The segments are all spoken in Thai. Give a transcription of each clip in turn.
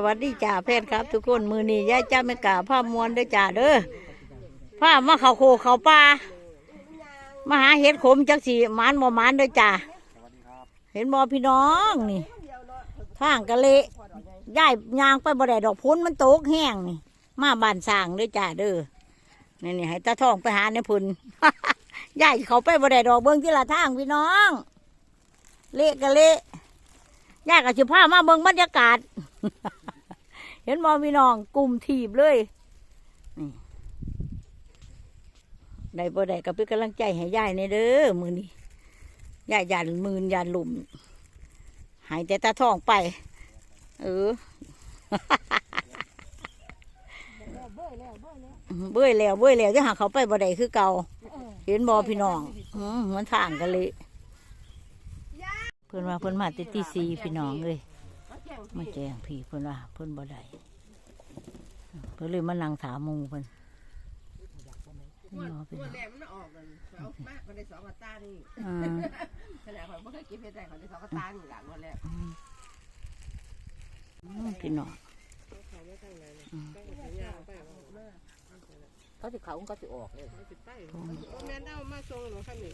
สวัสดีจ่าแพทย์ครับ ทุกคนมือนี้ยายจ้าไม่กล้าผ้ามวนด้อจ่าเด้อผ้ามาเขาโคเขาป่ามาหาเห็ดขมจักสีมานบ่มานด้อจ่าเห็นบ่พี่น้องนี่ทางกะเละย่ายยางไปบ่ได้ดอกพุ้นมันโตกแห้งนี่ มาบ้านสร้างด้อจ่าเด้อนี่นี่ให้ตาทองไปหาในพุ่นย่ายเขาไปบ่ได้ดอกเบิ้งที่ละทางพี่น้อง เละกะเละย่ายกับสิผ้ามาเบิ้งบรรยากาศ เห็นมอพี่น้องกลุ่มถีบเลยนี่ได้บ่ได้ก็เป็นกำลังใจให้ยายในเด้อมือนี้ยายยันมืนยันหลุม หายแต่ตาทองไป เออเบื่อแล้วเบื่อแล้วจะหาเขาไปบ่ได้คือเก่าเห็นบอพี่น้องมันทางกันเลย เพิ่นว่าเพิ่นมาติตีสีพี่น้องเลย มาแจ้งพี่เพิ่นว่าเพิ่นบ่ได้เพิ่นเลยมานั่งถามหมูเพิ่นนี่เนาะพี่ตัวน้องแรกมันออกกันเอามาคนได้สองกระตานี่อ่าขนาดผมไม่เคยกินเพชรได้คนได้สองกระตานี่หลังวันแรกอืมพี่น้องเขาจะเขาเขาจะออกเลยเขาจะไปแม่เน่ามาทรงหนูข้างนี้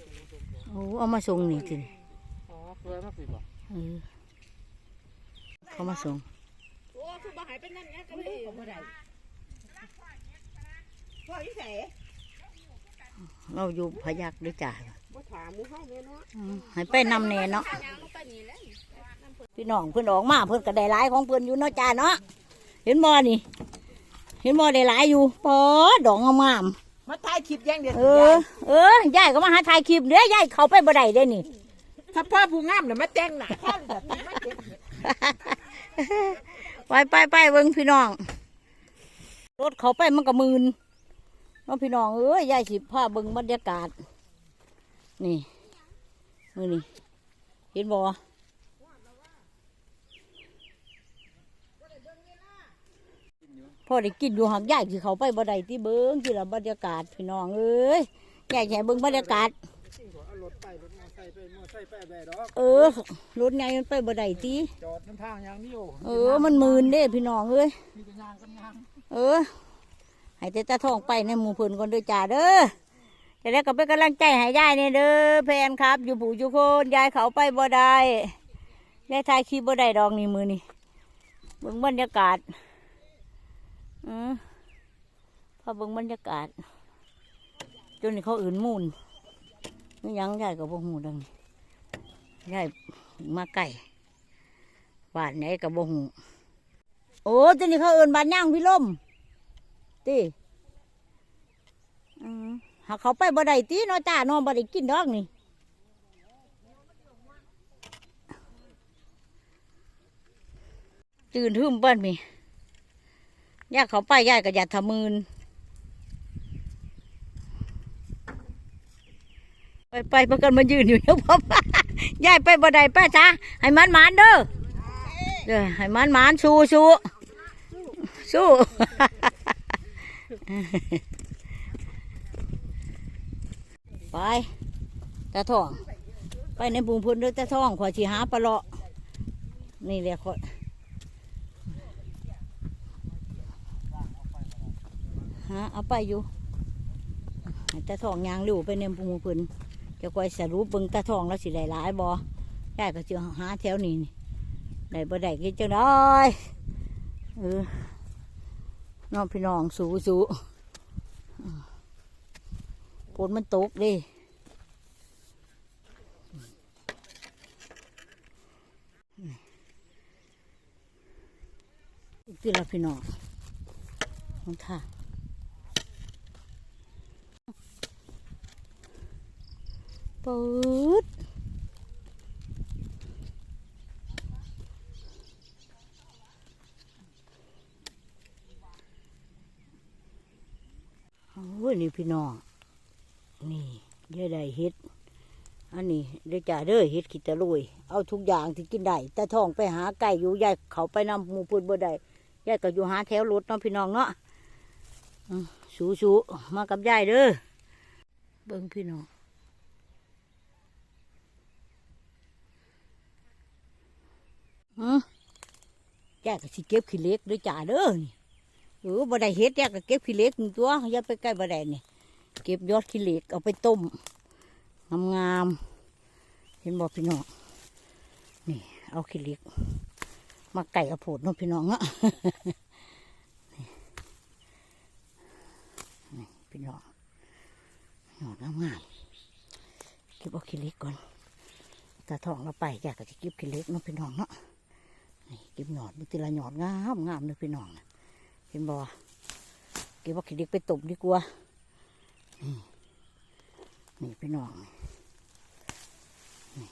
โอ้เอามาส่งนี่ทีนี่อ๋อเคยมาสิบ่เออ เขามาส่งโอ้คือบ่หายเป็นนั่นไงก็ไม่ได้บ่ได้พ่ออีแสเราอยู่พยักด้วยจ้าบ่ถามมูเฮาเลยเนาะอืมให้ไปนำแน่เนาะพี่น้องเพิ่นออกมาเพิ่นก็ได้หลายของเพิ่นอยู่เนาะจ้าเนาะเห็นบ่นี่ เห็นบ่ได้หลายอยู่ปอดอกงามมาถ่ายคลิปอย่างเดียวๆเออเออยายก็มาหาถ่ายคลิปเด้อยายเข้าไปบ่ได้เด้นี่ถ้าพ่อผู้งามน่ะมาแต่งหน้าพ่อจะตีมาเจ็บ ไปไปไปเบิ่งพี่น้อง รถเขาไปมันก็มืนน้องพี่น้องเอ้ยยายสิพาเบิ่งบรรยากาศ นี่มือนี่เห็นบ่พ่อได้กินอยู่หักยายสิเขาไปบ่ได้ที่เบิ่งที่ละบรรยากาศพี่น้องเอ้ยยายแค่เบิ่งบรรยากาศ เอารถไปรถมอไซค์ไปมอไซค์ไปได้ดอกเออรถไงมันไปบ่ได้ที่จอดน้ำทางอย่างนี้โอ้เออ มันมืนเด้พี่น้องเอ้ยมีแต่ยางกันยางเออให้แต่ตาทองไปในหมู่เพิ่นก่อนเด้อจ้าเด้อจะได้ก็เป็นกำลังใจให้ยายนี่เด้อแฟนครับ อยู่ผู้อยู่คนยายเขาไปบ่ได้ยายถ่ายคลิปบ่ได้ดอกนี่มือนี่เบิ่งบรรยากาศอือพอเบิ่งบรรยากาศ จนนี่เขาอื่นมูน นี่ยังยายก็บ่ฮู้ดังยายมาไก่บ้านไหนก็บ่ฮู้โอ้ตัวนี้เขาเอินบานย่างพี่ลมตีหากเขาไปบ่ได้ตีนาะจ้านาะบ่ได้กินดอกนี่ตื่นทึ่มเปิ้นมียากเขาไปยายก็อยาทำมืน ไปไปประกันมายืนอยู่นะพ่อยายไปบ่ได้ป้าจ้าให้มันหมานเด้อเด้อให้มันมันสู้สู้สู้ไปตาทอง ไปในบุงพุ่นด้วยตาทองขอชีหาปลาเลาะนี่เรียกขอยหาเอาไปอยู่ตาทองยางอยู่ไปในบุงพุ่น จะคอยสรุปเบิ่งตาทองแล้วสิหลายบ่ได้ก็จะหาแถวนี้นี่ได้บ่ได้กินจังได้เออน้องพี่น้องสู้สู้ฝนมันตกดิอีกทีละพี่น้องมันท่า ปืดโอ้ยนี่พี่น้อง นี่เยายได้เฮ็ด อันนี้เด้จ่าเด้อเฮ็ดกิตะลุย เอาทุกอย่างที่กินได้แต่ท้องไปหาไก่อยู่ยายเขาไปนำหมูพูดบ่ได้ยายก็อยู่หาแถวรถเนาะพี่น้องเนาะสู้ๆมากับยายเด้อเบิ่งพี่น้อง อืมแกก็สิเก็บขี้เล็กด้วยจ่าเด้อนี่เออบ่ได้เฮ็ดแกก็เก็บขี้เล็กนี่ตัวอย่าไปใกล้บ่ได้นี่เก็บยอดขี้เล็กเอาไปต้มงามๆเห็นบ่พี่น้องนี่ เอาขี้เล็กมาไก่กระโพดน้องพี่น้องอะนี่พี่น้องหอดงามๆเก็บเอาขี้เล็กก่อนตาทองเราไปแกก็จะเก็บขี้เล็กน้องพี่น้องเนาะ เก็บหยอดมันทีละหยอดงามงามเลยพี่น้องเห็นบ่เก็บว่าขี้เด็กไปตบดีกว่านี่นี่พี่น้องนี่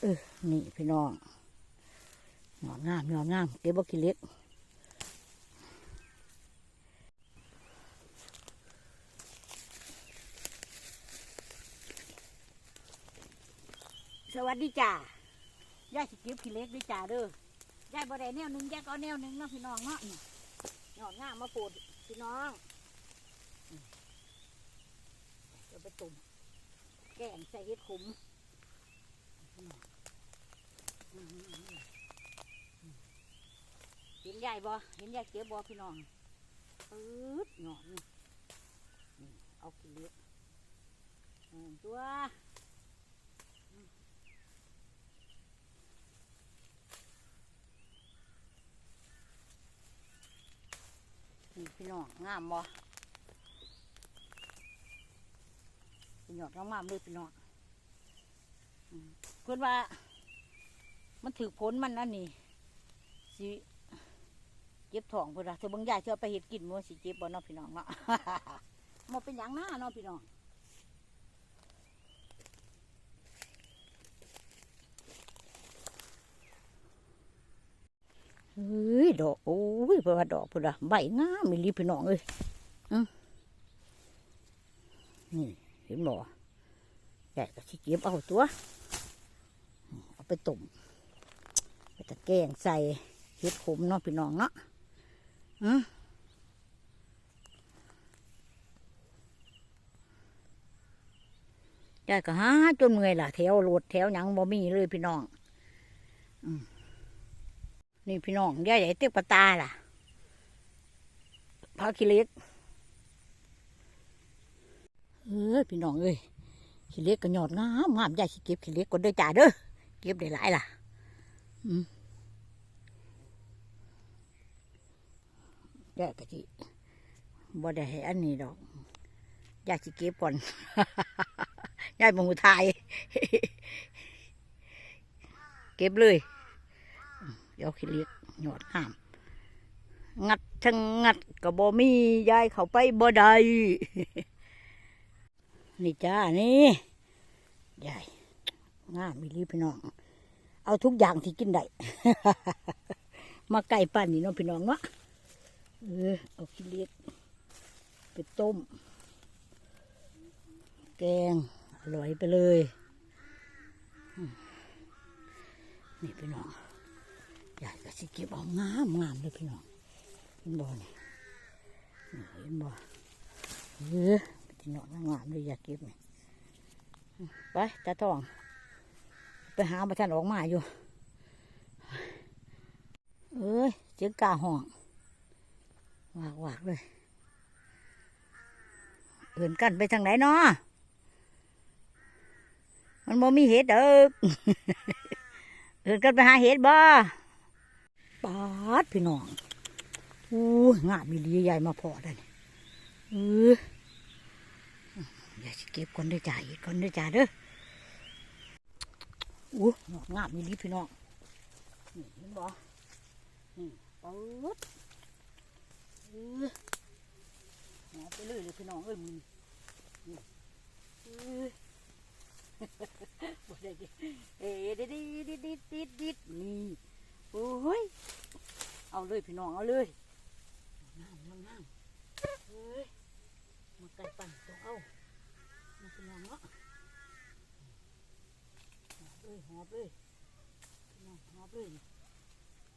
เออนี่พี่น้องหยอดงามหยอดงามเก็บว่าขี้เล็กสวัสดีจ้า ยายสิเก็บขี้เล็กด้วยจ้าเด้อยายบ่ได้แนวหนึ่งยายก็เอาแนวหนึ่งเนาะพี่น้องเนาะนี่หอดง่ามมาปูดพี่น้องเดี๋ยวไปตุ่มแกงใส่เห็ดขมพี่น้องอืมเห็นยายบ่เห็นยายเก็บบ่พี่น้องปื๊ดหอดนี่นี่เอาขี้เล็กอืมตัว พี่น้องงามบ่พี่น้องงามเลยพี่น้องอืมเพื่อนว่า มันถือผลมันนั่นนี่สิเจ็บท้องเพื่อนว่าเธอบางยายเธอไปเห็ดกินมัวสิเจ็บบ่เนาะพี่น้องเนาะมาเป็นอย่างหน้าเนาะพี่น้องเฮ้ย ดอก โอ้ยเพราะว่าดอกพื่อนว่าใบงามมีรีพี่น้องเอ้ยนี่เห็นบ่แกก็สิเก็บเอาตัว เอาไปต้มไปตะแกงใส่เห็ดขมเนาะพี่น้องเนาะอือแกก็หาจนเมื่อยล่ะแถวรถแถวหยังบ่มีเลยพี่น้อง อืม นี่พี่น้องยาใหญ่เต็กปลาตาล่ะพาคิเล็กเอ้ยพี่น้องเอ้ยคิเล็กก็หยอดงามงามยายสิเก็บคิเล็กก่อนเด้จ้าเด้อเก็บได้หลายล่ะอืมยายก็สิบ่ได้ให้อันนี้ดอกยายสิเก็บก่อนยายบงหูทยเก็บเลย เดี๋ยวคิเล็กหยอดงาม งัดทั้งงัดก็บ่มียายเขาไปบ่ได้นี่จ้านี่ยายงามมีรีพี่น้อง เอาทุกอย่างที่กินได้ มาไก่ปั่นนี่น้องพี่น้องเนาะเออเอาขี้เล็กไปต้ม แกงอร่อยไปเลย นี่พี่น้อง สิเก็บเอางามงามเลยพี่น้องเห็นบ่เนี่ยเห็นบ่เออที่นอนงามเลยอยากเก็บนี่ไปตาทอง ไปหาประทันออกมาอยู่ เอ้ยเสียงกาห้องวากวากเลยเอื่นกันไปทางไหนเนาะมันบ่มีเห็ดเด้อเอื่นกันไปหาเห็ดบ่ ปาดพี่น้องอู้งามมีดีใหญ่มาพอได้นี่เอออย่าเก็บคนได้อจ่ายอีกคนได้อจ่าเด้ออู้งอกงามมีดีพี่น้องนี่เห็นบ่นี่ปึ๊ดเออหอไปเลยเลยพี่น้องเอ้ยมึงนี่เออบ่ได้ดิเอ๊ะดิดดิดดิดดิดดิดนี่ โอ้ย เอาเลยพี่น้องเอาเลยงามงามงามเฮ้ยมาไก่ปั่นต้องเอามาพี่น้องเนาะหอบเลยหอบเลยพี่น้องหอบเลย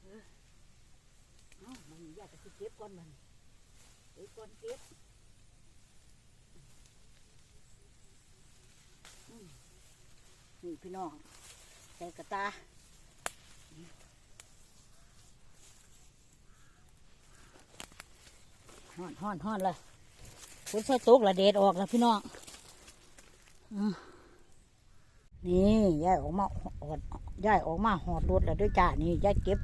เออเอามันอยากจะเก็บก่อนมันเก็บก่อนเก็บอืมนี่พี่น้องใส่กระตา ฮ้อนฮ้อนฮ้อนเลยฝนใส่ตกละเดดออกแล้วพี่น้องอนี่ยายออกมาหอดยายออกมาหอดรถแล้วด้วยจ้านี่ยายเก็บ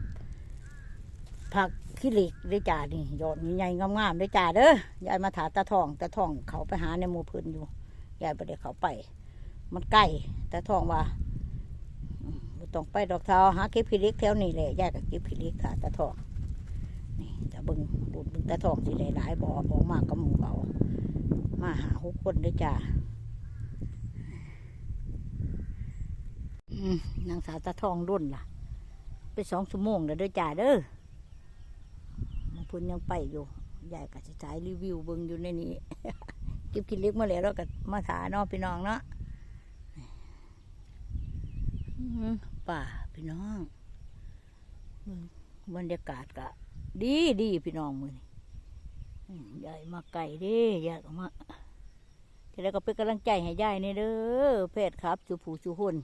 ผักขี้เหล็กด้วยจ้านี่ยอดใหญ่ๆงามๆด้วยจ้าเด้อยายมาถาตาทองตาทองเขาไปหาในหมู่พื้นอยู่ยายไปเดี๋ยวเขาไป มันใกล้ตาทองว่าต้องไปดอกเทาหาเก็บขี้เหล็กแถวนี้แหละยายก็เก็บขี้เหล็กถาตาทองนี่ต่เบึง ดูดเบึงตาทองสิหลายๆบ่อออกมากกับหมูเขามาหาหกคนเด้วยจ้าอืมนางสาวตาทองรุ่นล่ะ ไปสองชั่วโมงแล้วเด้วยจ้าเด้อมาพุ่นยังไปอยู่ยายก็จะฉายรีวิวเบิ่งอยู่ในนี้เก็บกินเล็กมาแล้วเราก็มาถาเนาะพี่น้องเนาะป่าพี่น้องบรรยากาศก็ดีดีพี่น้องมือนี่ ยายมาไก่ด้ยายมาทีแรกก็เป็นกำลังใจให้ยายนี่เด้อเพศครับจูผู้จูหุ่น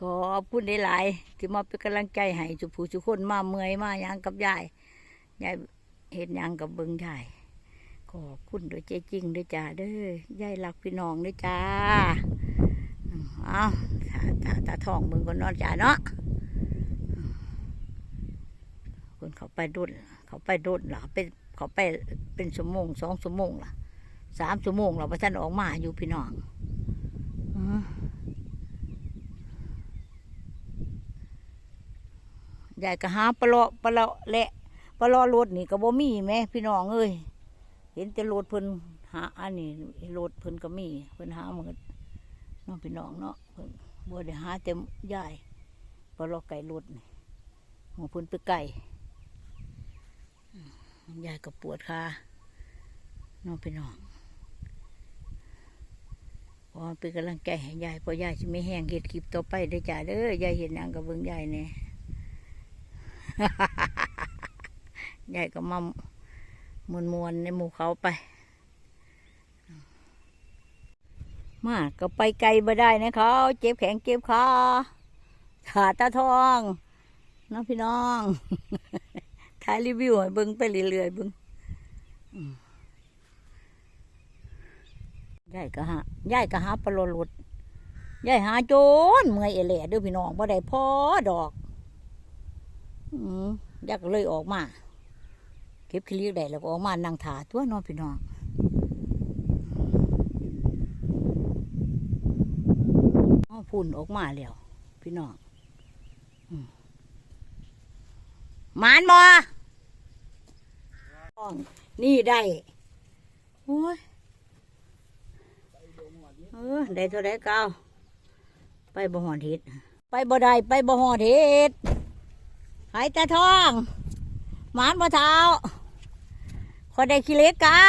ขอบคุณได้หลายๆที่มาเป็นกำลังใจให้จูผู้จูคนมาเมื่อยมายังกับยายยายเห็นยังกับเบิงยายขอบคุณโดวยใจจริงด้วยจ้าเด้อยายรักพี่น้องด้วยจ้าเอาตาตาตาทองเบิงก็นอนจ้าเนาะคนเขาไปดุน เขาไปดุนล่ะเป็นเขาไปเป็นชั่วโมงสองชั่วโมงล่ะสามชั่วโมงเราพระท่านออกมาอยู่พี่น้องยายก็หาปลาเลปลาเลาะแหละปลาเลรถนี่ก็บ่มีแหม่พี่น้องเอ้ยเห็นแต่รถเพิ่นหาอันนี้รถเพิ่นก็มีเพิ่นหาหมดเน้องพี่น้องเนาะเพิ่นบ่ได้หาแต่ยายปลาเลไก่รถนี่ของเพิ่นไปไก่ ยายก็ปวดขาน้องไปน้องพอเป็นกำลังใจให้ยายพอยายจะไม่แห้งเห็ดคลิปต่อไปได้จ้าเด้อยายเห็นหยังกับเบิ่งยายเนี่ยยายก็มามวนมวนๆในหมู่เขาไป มาก็ไปไกลบ่ได้นะเขาเจ็บแขนเจ็บขาขาตาทองน้องพี่น้อง ถ่ายรีวิวให้เบิ่งไปเรื่อยๆเบิ่งอืมยายก็หายายก็หาปลาโลลุดยายหาโจนเมื่อยเอแหล่เด้อพี่น้องบ่ได้พอดอก อืมยายก็เลยออกมาเก็บขี้เลียกได้แล้วก็ออกมานั่งถาตัวเน้องพี่น้องอ้อพุ่นออกมาแล้วพี่น้องอืมหมานบ่ นี่ได้โอ้ยเออได้เท่าไรเก้าไปบ่หอดเห็ดไปบ่ได้ไปบ่หอดเห็ดหายตาทองหมานบ่เท้าขอได้ขี้เล็กเก้า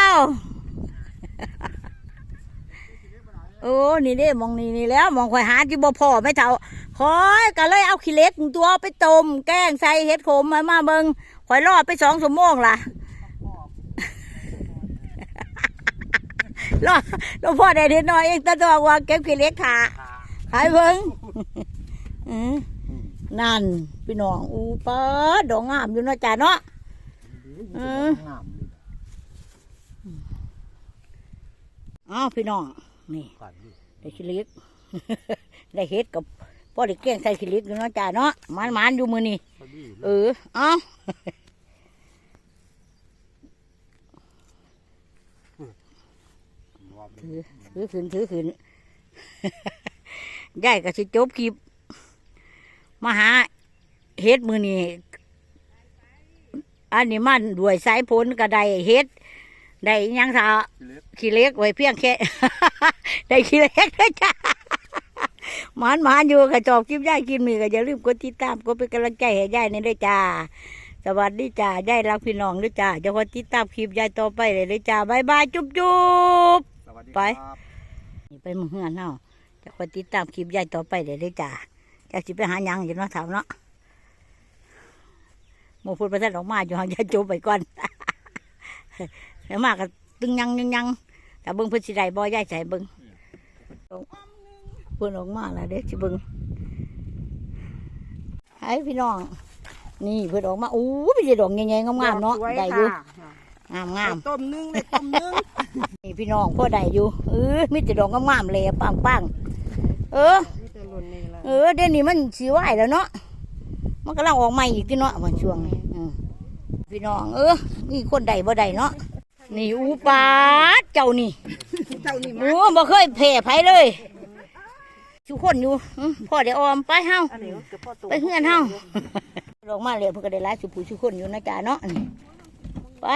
โอ้นี่เด้มองนี่นี่แล้วมองข่อยหาที่บ่พอไม่เท่าคอยก็เลยเอาขี้เล็กตัวไปต้มแกงใส่เห็ดขมมามาเบิงข่อยรอดไปสองชั่วโมงล่ะ รอหลวงพ่อได้เด็ดน้อยเองตาตัวว่าเก็บขี้เหล็กขาขายเบิ่งอื้อนั่นพี่น้องอูป้าดดอกงามอยู่เนาะจ้าเนาะเอองามอ้าวพี่น้องนี่กันอยู่ได้ขี้เหล็กได้เฮ็ดกับพ่อได้เกี้ยงใส่ขี้เหล็กอยู่เนาะจ้าเนาะมันมันๆอยู่มือนี่พอดีเออเอ้า ว่า ถือถือขึ้นถือขึ้นยายก็สิจบคลิปมาหาเฮ็ดมือนี่อันนี้มันด้วยสายผลก็ไดเฮ็ดได้ยังสาขี้เล็กขี้เล็กไว้เพียงแค่ ได้ขี้เล็กด้วยจ้าหมานหมานอยู่กระจอบคลิปยายคลิปนี้ก็อย่าลืมกดติดตามกดเป็นกำลังใจให้ยายนี่ด้วยจ้า สวัสดีจ้ายายรักพี่น้องด้วยจ้าจะคอยติดตามคลิปยายต่อไปเลยด้วยจ้าบายบายจุ๊บจุ๊บ ไปครับนี่ไปหมือเฮือนเนาะจะคอยติดตามคลิปยายต่อไปเลยได้อจ้าจะสิไปหาหยังอยู่เนาะถามเนาะหมูพูดไปท่านออกมาอยู่ห่างยายโจบไปก่อนเดี๋ยวมาก็ตึงยังยังยังแต่เบิ้งเพิ่นสิได้บ่ยายใจเบิ้งเพิ่นออกมาแล้วเด้อสิเบิ้งให้พี่น้อง นี่เพิ่นออกมาอู้พี่จะดอกใหญ่ๆงามๆเนาะสวยได้อยู่ค่ะ งามงามต้มนึ่งเลยต้มนึ่งๆนี่พี่น้องพ่อใดอยู่เออมีแต่ดอกงามๆเลยปังปังๆเออมีแต่หล่นนี่ละเออเดี๋ยวนี้มันสีไหวแล้วเนาะมันกำลังออกใหม่อีกที่เนาะวันช่วงนี้อืมพี่น้องเออนี่คนใดบ่ใดเนาะนี่อูปาดเจ้านี่เจ้านี่มาโอ้บ่เคยแผ่ไผเลยทุกคนอยู่อืมพ่อเดี๋ยวออมไปเฮาอันนี้ก็พ่อตัวไปเฮือนเฮาลงมาเลยเพิ่นก็ได้หลายสุผู้ทุกคนอยู่นะจ๊ะเนาะนี่ไป